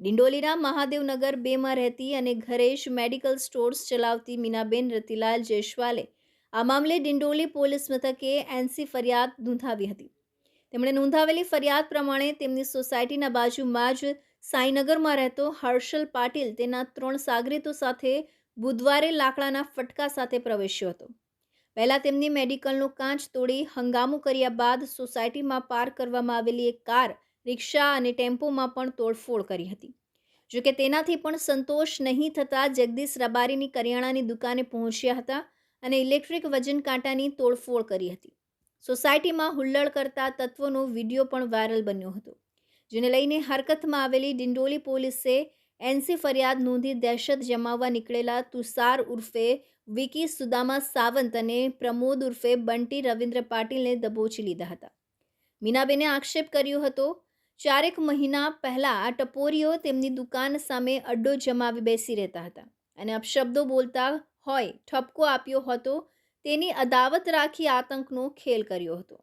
ડિંડોલીના મહાદેવનગર બેમાં રહેતી અને ઘરે જ મેડિકલ સ્ટોર્સ ચલાવતી મીનાબેન રતિલાલ જયસ્વાલે આ મામલે ડિંડોલી પોલીસ મથકે એનસી ફરિયાદ નોંધાવી હતી. તેમણે નોંધાવેલી ફરિયાદ પ્રમાણે તેમની સોસાયટીના બાજુમાં જ સાંઈનગરમાં રહેતો હર્ષલ પાટીલ તેના ત્રણ સાગરીતો સાથે બુધવારે લાકડાના ફટકા સાથે પ્રવેશ્યો હતો. પહેલાં તેમની મેડિકલનો કાચ તોડી હંગામો કર્યા બાદ સોસાયટીમાં પાર્ક કરવામાં આવેલી એક કાર રિક્ષા અને ટેમ્પોમાં પણ તોડફોડ કરી હતી. જોકે તેનાથી પણ સંતોષ નહીં થતાં જગદીશ રબારીની કરિયાણાની દુકાને પહોંચ્યા હતા અને ઇલેક્ટ્રિક વજન કાંટાની તોડફોડ કરી હતી. સોસાયટીમાં હુલ્લડ કરતા તત્વોનો વીડિયો પણ વાયરલ બન્યો હતો, જેને લઈને હરકતમાં આવેલી ડિંડોલી પોલીસે એનસી ફરિયાદ નોંધી દહેશત જમાવવા નીકળેલા તુષાર ઉર્ફે વિકી સુદામા સાવંત અને પ્રમોદ ઉર્ફે બંટી રવિન્દ્ર પાટીલને દબોચી લીધા હતા. મીનાબેને આક્ષેપ કર્યો હતો ચારેક મહિના પહેલાં આ ટપોરીઓ તેમની દુકાન સામે અડ્ડો જમાવી બેસી રહેતા હતા અને અપશબ્દો બોલતા હોય, ઠપકો આપ્યો હતો, તેની અદાવત રાખી આતંકનો ખેલ કર્યો હતો.